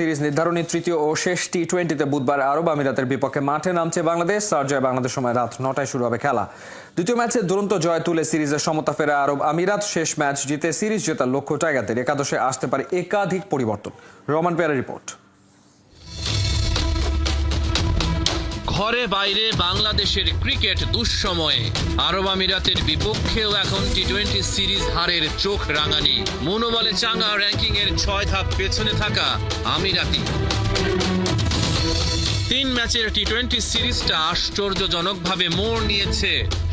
Series নির্ধারণী তৃতীয় ও শেষ টি টোয়েন্টিতে বুধবার আরব আমিরাতের বিপক্ষে মাঠে নামছে বাংলাদেশ। সার্জয় বাংলাদেশ সময় রাত নটায় শুরু হবে খেলা। দ্বিতীয় ম্যাচে দুরন্ত জয় তুলে সিরিজের সমতা ফেরা আরব আমিরাত। শেষ ম্যাচ জিতে সিরিজ জেতার লক্ষ্য টাইগারদের। একাদশে আসতে পারে একাধিক পরিবর্তন। রোমান পেয়ারের রিপোর্ট। ঘরে বাইরে বাংলাদেশের ক্রিকেট দুঃসময়ে। আরব আমিরাতের বিপক্ষেও এখন টি টোয়েন্টি সিরিজ হারের চোখ রাঙানি। মনোবলে চাঙ্গা র্যাঙ্কিং এর ছয় ধাপ পেছনে থাকা আমিরাতি। তিন ম্যাচের টি টোয়েন্টি সিরিজটা আশ্চর্যজনকভাবে মোড় নিয়েছে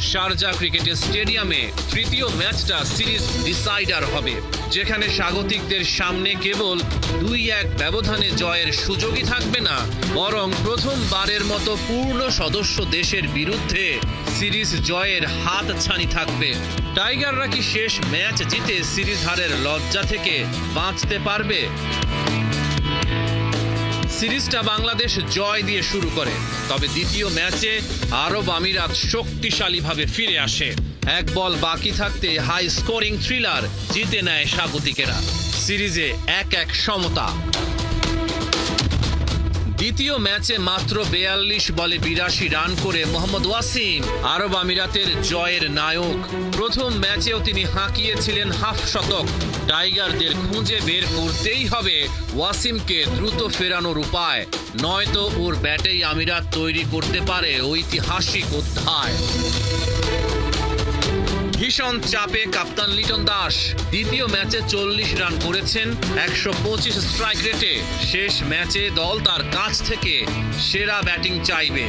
শারজা ক্রিকেট স্টেডিয়ামে। তৃতীয় ম্যাচটা সিরিজ ডিসাইডার হবে, যেখানে স্বাগতিকদের সামনে কেবল দুই এক ব্যবধানে জয়ের সুযোগই থাকবে না, বরং প্রথমবারের মতো পূর্ণ সদস্য দেশের বিরুদ্ধে সিরিজ জয়ের হাত ছানি থাকবে। টাইগাররা কি শেষ ম্যাচ জিতে সিরিজ হারের লজ্জা থেকে বাঁচতে পারবে? সিরিজটা বাংলাদেশ জয় দিয়ে শুরু করে। তবে দ্বিতীয় ম্যাচে আরব আমিরাত শক্তিশালীভাবে ফিরে আসে। এক বল বাকি থাকতে হাই স্কোরিং থ্রিলার জিতে নেয় স্বাগতিকেরা। সিরিজে এক এক সমতা। দ্বিতীয় ম্যাচে মাত্র বেয়াল্লিশ বলে বিরাশি রান করে মোহাম্মদ ওয়াসিম, আরব আমিরাতের জয়ের নায়ক। প্রথম ম্যাচেও তিনি হাঁকিয়েছিলেন হাফ শতক। টাইগারদের খুঁজে বের করতেই হবে ওয়াসিমকে দ্রুত ফেরানোর উপায়। নয়তো ওর ব্যাটেই আমিরাত তৈরি করতে পারে ঐতিহাসিক অধ্যায়। ভীষণ চাপে কাপ্তান লিটন দাস। দ্বিতীয় ম্যাচে চল্লিশ রান করেছেন, একশো পঁচিশ স্ট্রাইক রেটে শেষ ম্যাচে দল তার কাছ থেকে সেরা ব্যাটিং চাইবে।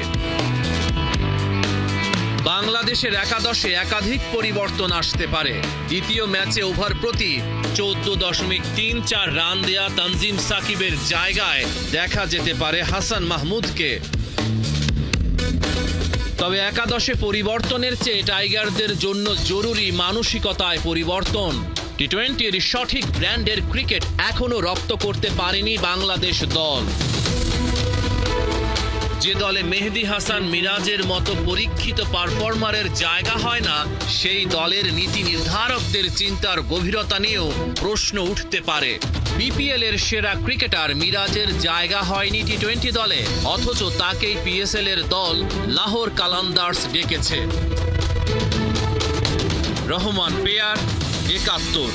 বাংলাদেশের একাদশে একাধিক পরিবর্তন আসতে পারে। দ্বিতীয় ম্যাচে ওভার প্রতি চোদ্দ দশমিক তিন চার রান দেয়া তানজিম সাকিবের জায়গায় দেখা যেতে পারে হাসান মাহমুদকে। তবে একাদশে পরিবর্তনের চেয়ে টাইগারদের জন্য জরুরি মানসিকতায় পরিবর্তন। টি টোয়েন্টির সঠিক ব্র্যান্ডের ক্রিকেট এখনও রপ্ত করতে পারেনি বাংলাদেশ দল। যে দলে মেহেদি হাসান মিরাজের মতো পরীক্ষিত পারফর্মারের জায়গা হয় না, সেই দলের নীতি নির্ধারকদের চিন্তার গভীরতা নিয়েও প্রশ্ন উঠতে পারে। বিপিএল এর সেরা ক্রিকেটার মিরাজের জায়গা হয়নি টি টোয়েন্টি দলে, অথচ তাকেই পিএসএল এর দল লাহোর কালান্দার্স ডেকেছে। রহমান পেয়ার, একাত্তর।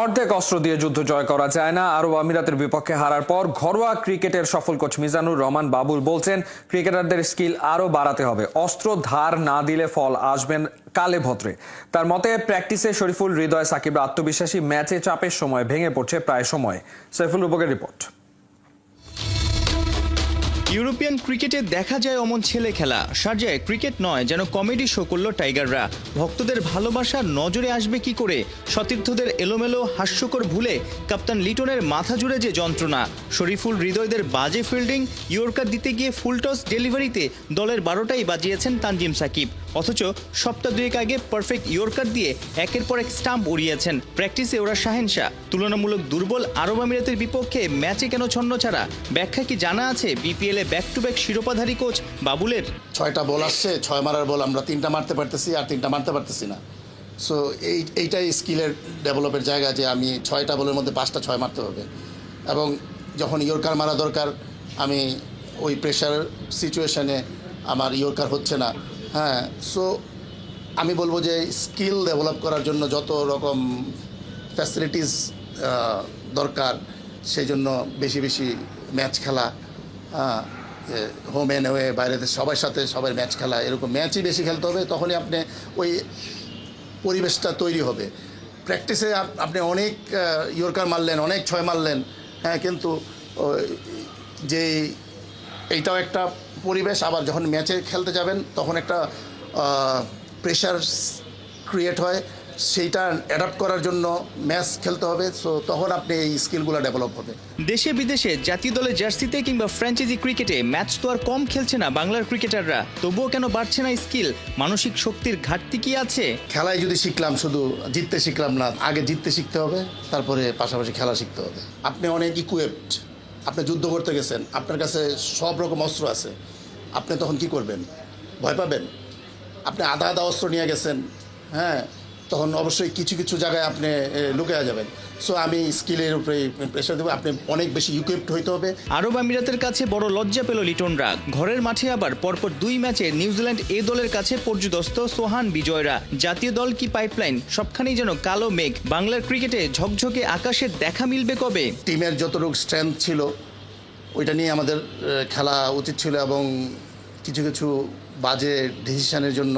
অর্ধেক অস্ত্র দিয়ে যুদ্ধ জয় করা যায় না। আরব আমিরাতের বিপক্ষে হারার পর ঘরোয়া ক্রিকেটের সফল কোচ মিজানুর রহমান বাবুল বলছেন, ক্রিকেটারদের স্কিল আরও বাড়াতে হবে। অস্ত্র ধার না দিলে ফল আসবেন কালে ভদ্রে। তার মতে, প্র্যাকটিসে শরীফুল হৃদয় সাকিব আত্মবিশ্বাসী, ম্যাচে চাপের সময় ভেঙে পড়ছে প্রায় সময়। সাইফুল রূপকের রিপোর্ট। ইউরোপিয়ান ক্রিকেটে দেখা যায় অমন ছেলে খেলা। সার্জায়, ক্রিকেট নয়, যেন কমেডি শো করল টাইগাররা। ভক্তদের ভালোবাসা নজরে আসবে কি করে? সতীর্থদের এলোমেলো, হাস্যকর ভুলে কাপ্তান লিটনের মাথা জুড়ে যে যন্ত্রণা। শরীফুল হৃদয়দের বাজে ফিল্ডিং ইয়র্কার দিতে গিয়ে ফুলটস ডেলিভারিতে দলের বারোটাই বাজিয়েছেন তানজিম সাকিব। অথচ সপ্তাহ দুয়েক আগে পারফেক্ট ইয়র্কার দিয়ে একের পর এক স্টাম্প উড়িয়েছেন। প্র্যাকটিসে ওরা শাহেনশা তুলনামূলক দুর্বল আরব আমিরাতের বিপক্ষে ম্যাচে কেন ছন্ন ছাড়া? ব্যাখ্যা কি জানা আছে? বিপিএল এ ব্যাক টু ব্যাক শিরোপাধারী কোচ বাবুলের? ছয়টা বল আসছে, ছয় মারার বল আমরা তিনটা মারতে পারতেছি আর তিনটা মারতে পারতেছি না। সো এই, এইটাই স্কিলের ডেভেলপের জায়গা যে আমি ছয়টা বলের মধ্যে পাঁচটা ছয় মারতে হবে। এবং যখন ইয়র্কার মারা দরকার, আমি ওই প্রেশার সিচুয়েশনে আমার ইয়র্কার হচ্ছে না। হ্যাঁ সো আমি বলব যে স্কিল ডেভেলপ করার জন্য যত রকম ফ্যাসিলিটিস দরকার, সেই জন্য বেশি বেশি ম্যাচ খেলা হোম এন হয়ে বাইরে দেশ সবার সাথে সবার ম্যাচ খেলা, এরকম ম্যাচই বেশি খেলতে হবে, তখনই আপনি ওই পরিবেশটা তৈরি হবে। প্র্যাকটিসে আপনি অনেক ইয়র্কার মারলেন, অনেক ছয় মারলেন হ্যাঁ কিন্তু যে এইটাও একটা পরিবেশ আবার যখন ম্যাচে খেলতে যাবেন তখন একটা প্রেশার ক্রিয়েট হয়। সেইটা অ্যাডাপ্ট করার জন্য ম্যাচ খেলতে হবে। সো তখন আপনি এই স্কিলগুলো ডেভেলপ হবে। দেশে বিদেশে জাতীয় দলের জার্সিতে কিংবা ফ্র্যাঞ্চাইজি ক্রিকেটে ম্যাচ তো আর কম খেলছে না বাংলার ক্রিকেটাররা তবুও কেন বাড়ছে না স্কিল মানসিক শক্তির ঘাটতি কি আছে? খেলায় যদি শিখলাম শুধু জিততে শিখলাম না আগে জিততে শিখতে হবে তারপরে পাশাপাশি খেলা শিখতে হবে। আপনি অনেক ইকুইপড আপনি যুদ্ধ করতে গেছেন, আপনার কাছে সব রকম অস্ত্র আছে, আপনি তখন কি করবেন? ভয় পাবেন? আপনি আধা আধা অস্ত্র নিয়ে গেছেন হ্যাঁ? তখন অবশ্যই কিছু কিছু জায়গায় আপনি লুকিয়ে যাবেন। সো আমি স্কিলের উপরে প্রেশার দেবো। আপনি অনেক বেশি ইকুইপড হইতে হবে। আরব আমিরাতের কাছে বড় লজ্জা পেল লিটনরা ঘরের মাঠে আবার পরপর দুই ম্যাচে নিউজিল্যান্ড এ দলের কাছে পর্যদস্ত সোহান বিজয়রা। জাতীয় দল কি পাইপলাইন সবখানেই যেন কালো মেঘ। বাংলার ক্রিকেটে ঝকঝকে আকাশের দেখা মিলবে কবে? টিমের যতটুকু স্ট্রেংথ ছিল ওইটা নিয়ে আমাদের খেলা উচিত ছিল এবং কিছু কিছু বাজে ডিসিশনের জন্য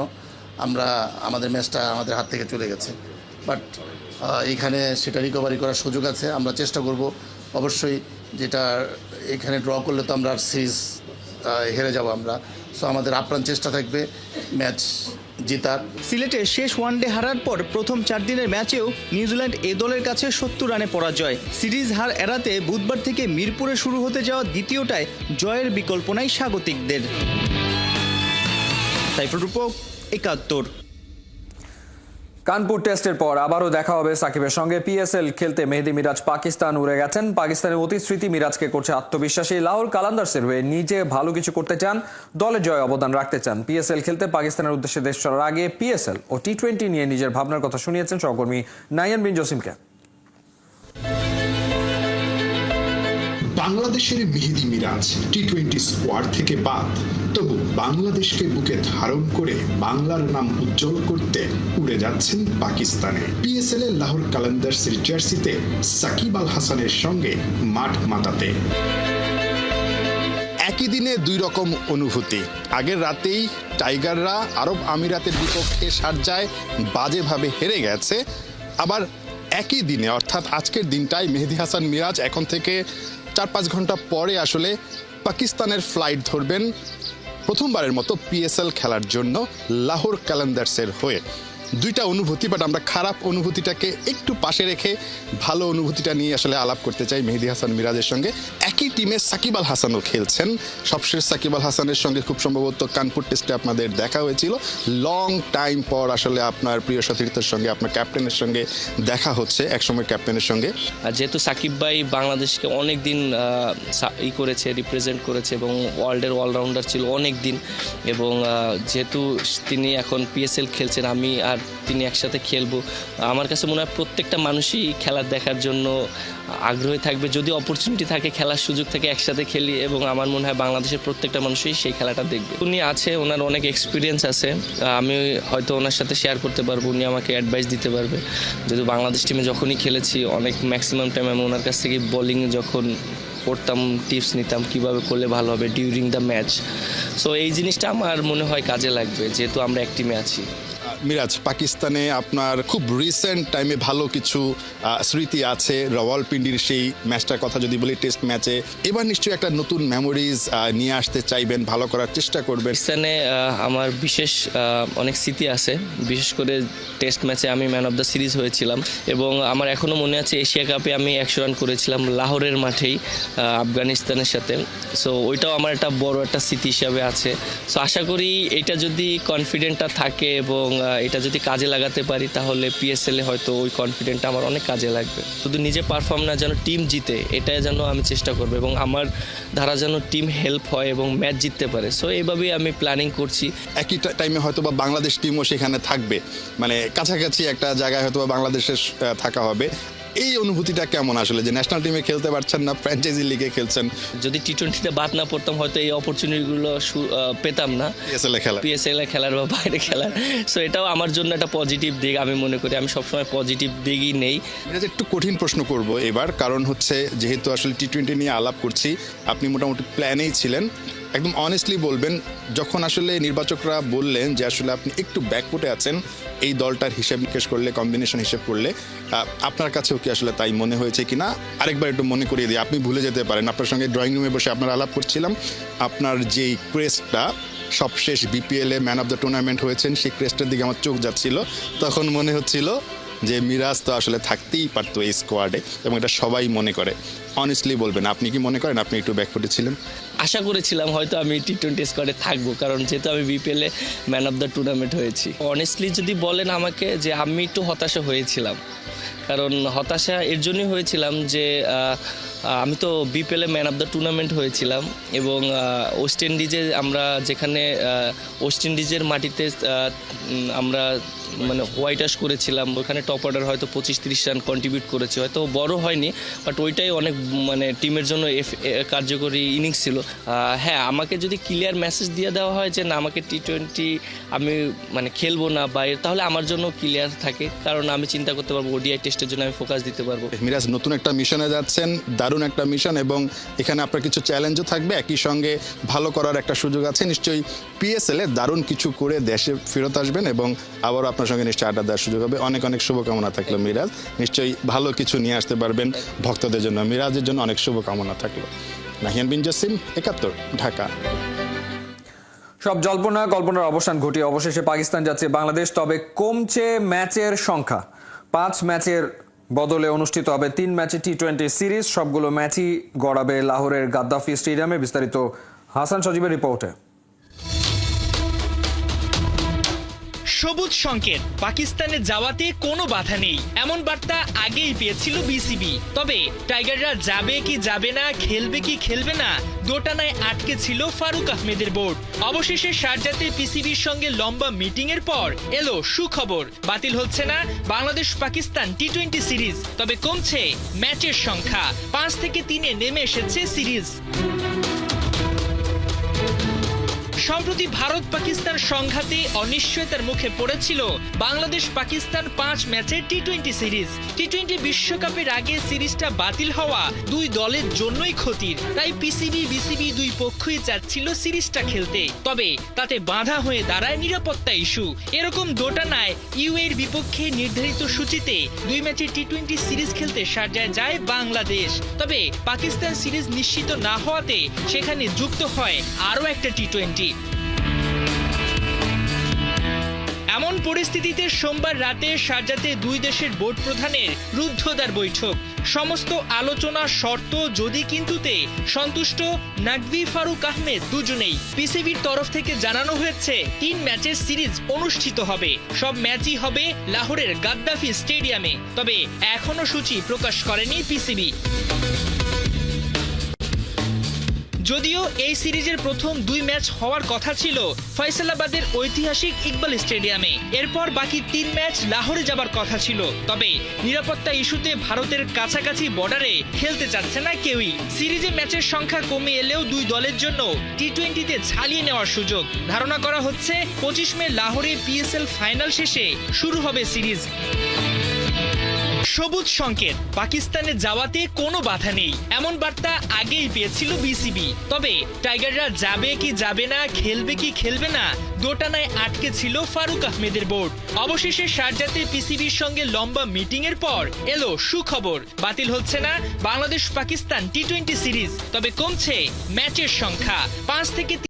আমরা আমাদের ম্যাচটা আমাদের হাত থেকে চলে গেছে। বাট এখানে সেটা রিকভারি করার সুযোগ আছে আমরা চেষ্টা করব। অবশ্যই যেটা এখানে ড্র করলে তো আমরা আর সিরিজ হেরে যাব আমরা। সো আমাদের আপ্রাণ চেষ্টা থাকবে ম্যাচ জেতার। সিলেটে শেষ ওয়ানডে হারার পর প্রথম চার দিনের ম্যাচেও নিউজিল্যান্ড এ দলের কাছে সত্তর রানে পরাজয়। সিরিজ হার এড়াতে বুধবার থেকে মিরপুরে শুরু হতে যাওয়া দ্বিতীয়টায় জয়ের বিকল্প নাই স্বাগতিকদের সাইফুল রূপক একাত্তর। কানপুর টেস্টের পর আবারও দেখা হবে সাকিবের সঙ্গে। পিএসএল খেলতে মেহেদি মিরাজ পাকিস্তান উড়ে গেছেন। পাকিস্তানের অতি স্মৃতি মিরাজকে করছে আত্মবিশ্বাসী। লাহোর কালান্দার্সের হয়ে নিজে ভালো কিছু করতে চান, দলে জয় অবদান রাখতে চান। পিএসএল খেলতে পাকিস্তানের উদ্দেশ্যে দেশ ছাড়ার আগে পিএসএল ও টি টোয়েন্টি নিয়ে নিজের ভাবনার কথা শুনিয়েছেন সহকর্মী নাইয়ান বিন জসিমকে। বাংলাদেশের Mehedi Miraz T twenty squad থেকে বাদ। তবু বাংলাদেশকে বুকে ধারণ করে বাংলার নাম উজ্জ্বল করতে উড়ে যাচ্ছেন পাকিস্তানে। পিএসএল এর লাহোর কালান্দার্সের জার্সিতে সাকিব আল হাসানের সঙ্গে মাঠ মাতাতে। একই দিনে দুই রকম অনুভূতি। আগের রাতেই টাইগাররা আরব আমিরাতের বিপক্ষে সার্জায় বাজেভাবে হেরে গেছে। আবার একই দিনে, অর্থাৎ আজকের দিনটাই মেহেদি হাসান মিরাজ এখন থেকে চার পাঁচ ঘণ্টা পরে আসলে পাকিস্তানের ফ্লাইট ধরবেন প্রথমবারের মতো পিএসএল খেলার জন্য লাহোর ক্যালেন্ডার্সের হয়ে। দুইটা অনুভূতি বাট আমরা খারাপ অনুভূতিটাকে একটু পাশে রেখে ভালো অনুভূতিটা নিয়ে আসলে আলাপ করতে চাই মেহেদি হাসান মিরাজের সঙ্গে। একই টিমে সাকিব আল হাসানও খেলছেন। সবশেষ সাকিব আল হাসানের সঙ্গে খুব সম্ভবত কানপুর টেস্টে আপনাদের দেখা হয়েছিল। লং টাইম পর আসলে আপনার প্রিয় সতীর্থের সঙ্গে, আপনার ক্যাপ্টেনের সঙ্গে দেখা হচ্ছে একসময় ক্যাপ্টেনের সঙ্গে। আর যেহেতু সাকিব ভাই বাংলাদেশকে অনেক দিন ই করেছে রিপ্রেজেন্ট করেছে এবং ওয়ার্ল্ডের অলরাউন্ডার ছিল অনেক দিন এবং যেহেতু তিনি এখন পিএসএল খেলছেন, আমি আর তিনি একসাথে খেলব। আমার কাছে মনে হয় প্রত্যেকটা মানুষই খেলা দেখার জন্য আগ্রহী থাকবে। যদি অপরচুনিটি থাকে, খেলার সুযোগ থাকে, একসাথে খেলি এবং আমার মনে হয় বাংলাদেশের প্রত্যেকটা মানুষই সেই খেলাটা দেখবে। উনি আছে, ওনার অনেক এক্সপিরিয়েন্স আছে। আমি হয়তো ওনার সাথে শেয়ার করতে পারব, উনি আমাকে অ্যাডভাইস দিতে পারবে। যেহেতু বাংলাদেশ টিমে যখনই খেলেছি, অনেক ম্যাক্সিমাম টাইম আমি ওনার কাছ থেকে বোলিং যখন করতাম টিপস নিতাম, কীভাবে করলে ভালো হবে ডিউরিং দ্য ম্যাচ সো এই জিনিসটা আমার মনে হয় কাজে লাগবে, যেহেতু আমরা এক টিমে আছি। মিরাজ, পাকিস্তানে আপনার খুব রিসেন্ট টাইমে ভালো কিছু স্মৃতি আছে রাওয়ালপিন্ডির সেই ম্যাচটার কথা যদি বলি টেস্ট ম্যাচে এবার নিশ্চয়ই একটা নতুন মেমোরিজ নিয়ে আসতে চাইবেন, ভালো করার চেষ্টা করবেন। পাকিস্তানে আমার বিশেষ অনেক স্মৃতি আছে। বিশেষ করে টেস্ট ম্যাচে আমি ম্যান অফ দ্য সিরিজ হয়েছিলাম এবং আমার এখনও মনে আছে এশিয়া কাপে আমি একশো রান করেছিলাম লাহোরের মাঠেই আফগানিস্তানের সাথে। সো ওইটাও আমার একটা বড় একটা স্মৃতি হিসাবে আছে। সো আশা করি এটা যদি কনফিডেন্টটা থাকে এবং এটা যদি কাজে লাগাতে পারি, তাহলে পিএসএলে হয়তো ওই কনফিডেন্টটা আমার অনেক কাজে লাগবে। শুধু নিজে পারফর্ম না, যেন টিম জিতে এটাই যেন আমি চেষ্টা করব এবং আমার ধারা যেন টিম হেল্প হয় এবং ম্যাচ জিততে পারে। সো এইভাবেই আমি প্ল্যানিং করছি। একই টাইমে হয়তো বা বাংলাদেশ টিমও সেখানে থাকবে। মানে কাছাকাছি একটা জায়গায় হয়তো বা বাংলাদেশের থাকা হবে। এই অনুভূতিটা কেমন আসলে যে ন্যাশনাল টিমে খেলতে পারছেন না ফ্র্যাঞ্চাইজি লিগে খেলছেন? যদি টি টোয়েন্টিতে বাদ না পড়তাম হয়তো এই অপরচুনিটিগুলো পেতাম না। পিএসএল এ খেলা পিএসএল এ খেলার বা বাইরে খেলার। সো এটাও আমার জন্য একটা পজিটিভ দিক আমি মনে করি। আমি সবসময় পজিটিভ দিকই নেই। মিরাজ, একটু কঠিন প্রশ্ন করব এবার। কারণ হচ্ছে যেহেতু আসলে টি টোয়েন্টি নিয়ে আলাপ করছি আপনি মোটামুটি প্ল্যানেই ছিলেন। একদম অনেস্টলি বলবেন, যখন আসলে নির্বাচকরা বললেন যে আসলে আপনি একটু ব্যাকফুটে আছেন, এই দলটার হিসেব নিকেশ করলে কম্বিনেশন হিসেব করলে আপনার কাছেও কি আসলে তাই মনে হয়েছে কিনা? আরেকবার একটু মনে করিয়ে দিই, আপনি ভুলে যেতে পারেন। আপনার সঙ্গে ড্রয়িং রুমে বসে আপনার আলাপ করছিলাম। আপনার যেই ক্রেস্টটা সবশেষ BPL man of the tournament হয়েছেন, সেই ক্রেস্টের দিকে আমার চোখ যাচ্ছিল। তখন মনে হচ্ছিল যে মিরাজ তো আসলে থাকতেই পারতো এই স্কোয়াডে এবং এটা সবাই মনে করে। অনেস্টলি বলবেন, আপনি কি মনে করেন? আপনি একটু ব্যাকফুটে ছিলেন? আশা করেছিলাম হয়তো আমি টি টোয়েন্টি স্কোয়াডে থাকব, কারণ যেহেতু আমি বিপিএলে ম্যান অফ দ্য টুর্নামেন্ট হয়েছি। অনেস্টলি যদি বলেন আমাকে যে আমি একটু হতাশা হয়েছিলাম, কারণ হতাশা এর জন্যই হয়েছিলাম যে আমি তো বিপিএলে ম্যান অফ দ্য টুর্নামেন্ট হয়েছিলাম এবং ওয়েস্ট ইন্ডিজে আমরা যেখানে ওয়েস্ট ইন্ডিজের মাটিতে আমরা মানে হোয়াইট আশ করেছিলাম, ওখানে টপ অর্ডার হয়তো পঁচিশ তিরিশ রান কন্ট্রিবিউট করেছে, হয়তো বড় হয়নি বাট ওইটাই অনেক মানে টিমের জন্য এফ- কার্যকরী ইনিংস ছিল। হ্যাঁ আমাকে যদি ক্লিয়ার মেসেজ দিয়ে দেওয়া হয় যে না, আমাকে টি টোয়েন্টি আমি মানে খেলব না বা এর- তাহলে আমার জন্য ক্লিয়ার থাকে, কারণ আমি চিন্তা করতে পারব ওডিআই টেস্টের জন্য আমি ফোকাস দিতে পারব। মিরাজ, নতুন একটা মিশনে যাচ্ছেন দারুণ একটা মিশন এবং এখানে আপনার কিছু চ্যালেঞ্জও থাকবে। একই সঙ্গে ভালো করার একটা সুযোগ আছে। নিশ্চয়ই পিএসএল এ দারুণ কিছু করে দেশে ফেরত আসবেন এবং আবারও আপনার সঙ্গে নিশ্চয়ই আড্ডা দেওয়ার সুযোগ হবে। অনেক অনেক শুভকামনা থাকল মিরাজ। নিশ্চয়ই ভালো কিছু নিয়ে আসতে পারবেন ভক্তদের জন্য। মিরাজের জন্য অনেক শুভকামনা থাকল। নাহিয়ান বিন জসিম, একাত্তর, ঢাকা। সব জল্পনা, কল্পনার অবসান ঘটিয়ে অবশেষে পাকিস্তান যাচ্ছে বাংলাদেশ। তবে কমছে ম্যাচের সংখ্যা। পাঁচ ম্যাচের বদলে অনুষ্ঠিত হবে তিন ম্যাচে টি টোয়েন্টি সিরিজ। সবগুলো ম্যাচই গড়াবে লাহোরের গাদ্দাফি স্টেডিয়ামে। বিস্তারিত হাসান সজীবের রিপোর্টে। সবুজ সংকেত। পাকিস্তানে যাওয়াতে কোনো বাধা নেই। এমন বার্তা আগেই পেয়েছিল বিসিবি। তবে, টাইগাররা যাবে কি যাবে না, খেলবে কি খেলবে না, দোটানায় আটকে ছিল ফারুক আহমেদের বোর্ড। অবশেষে শারজাতে পিসিবির সঙ্গে লম্বা মিটিং এর পর এলো সুখবর। বাতিল হচ্ছে না Bangladesh Pakistan T twenty series, তবে কমছে ম্যাচের সংখ্যা। পাঁচ থেকে তিনে নেমে এসেছে সিরিজ। সম্প্রতি ভারত পাকিস্তান সংঘাতে অনিশ্চয়তার মুখে পড়েছিল বাংলাদেশ পাকিস্তান পাঁচ ম্যাচের T twenty series. T twenty বিশ্বকাপের আগে সিরিজটা বাতিল হওয়া দুই দলের জন্যই ক্ষতির। তাই পিসিবি, বিসিবি দুই পক্ষই চাচ্ছিল সিরিজটা খেলতে। তবে তাতে বাধা হয়ে দাঁড়ায় নিরাপত্তা ইস্যু। এরকম দোটানায় ইউএর বিপক্ষে নির্ধারিত সূচিতে দুই ম্যাচের টি টোয়েন্টি সিরিজ খেলতে সার্জায় যায় বাংলাদেশ। তবে পাকিস্তান সিরিজ নিশ্চিত না হওয়াতে সেখানে যুক্ত হয় আরও একটা টি টোয়েন্টি এমন পরিস্থিতিতে সোমবার রাতে শারজাতে দুই দেশের বোর্ড প্রধানের রুদ্ধদ্বার বৈঠক। সমস্ত আলোচনা শর্ত যদি কিন্তুতে সন্তুষ্ট নাকভি ফারুক আহমেদ দুজনেই। পিসিবির তরফ থেকে জানানো হয়েছে, তিন ম্যাচের সিরিজ অনুষ্ঠিত হবে। সব ম্যাচই হবে লাহোরের গাদ্দাফি স্টেডিয়ামে। তবে এখনও সূচি প্রকাশ করেনি পিসিবি। যদিও এই সিরিজের প্রথম দুই ম্যাচ হওয়ার কথা ছিল ফয়সালাবাদের ঐতিহাসিক ইকবাল স্টেডিয়ামে। এরপর বাকি তিন ম্যাচ লাহোরে যাবার কথা ছিল। তবে নিরাপত্তা ইস্যুতে ভারতের কাছাকাছি বর্ডারে খেলতে চাচ্ছে না কেউই। সিরিজে ম্যাচের সংখ্যা কমে এলেও দুই দলের জন্য টি টোয়েন্টিতে ঝালিয়ে নেওয়ার সুযোগ। ধারণা করা হচ্ছে পঁচিশ মে লাহোরে পিএসএল ফাইনাল শেষে শুরু হবে সিরিজ। সবুজ সংকেত। পাকিস্তানে যাওয়াতে কোনো বাধা নেই। এমন বার্তা আগেই পেয়েছিল বিসিবি। তবে টাইগাররা যাবে কি যাবে না, খেলবে কি খেলবে না, দোটানায় আটকে ছিল ফারুক আহমেদের বোর্ড। অবশেষে শারজাতে পিসিবির সঙ্গে লম্বা মিটিং এর পর এলো সুখবর। বাতিল হচ্ছে না Bangladesh Pakistan T twenty series. তবে কমছে ম্যাচের সংখ্যা। পাঁচ থেকে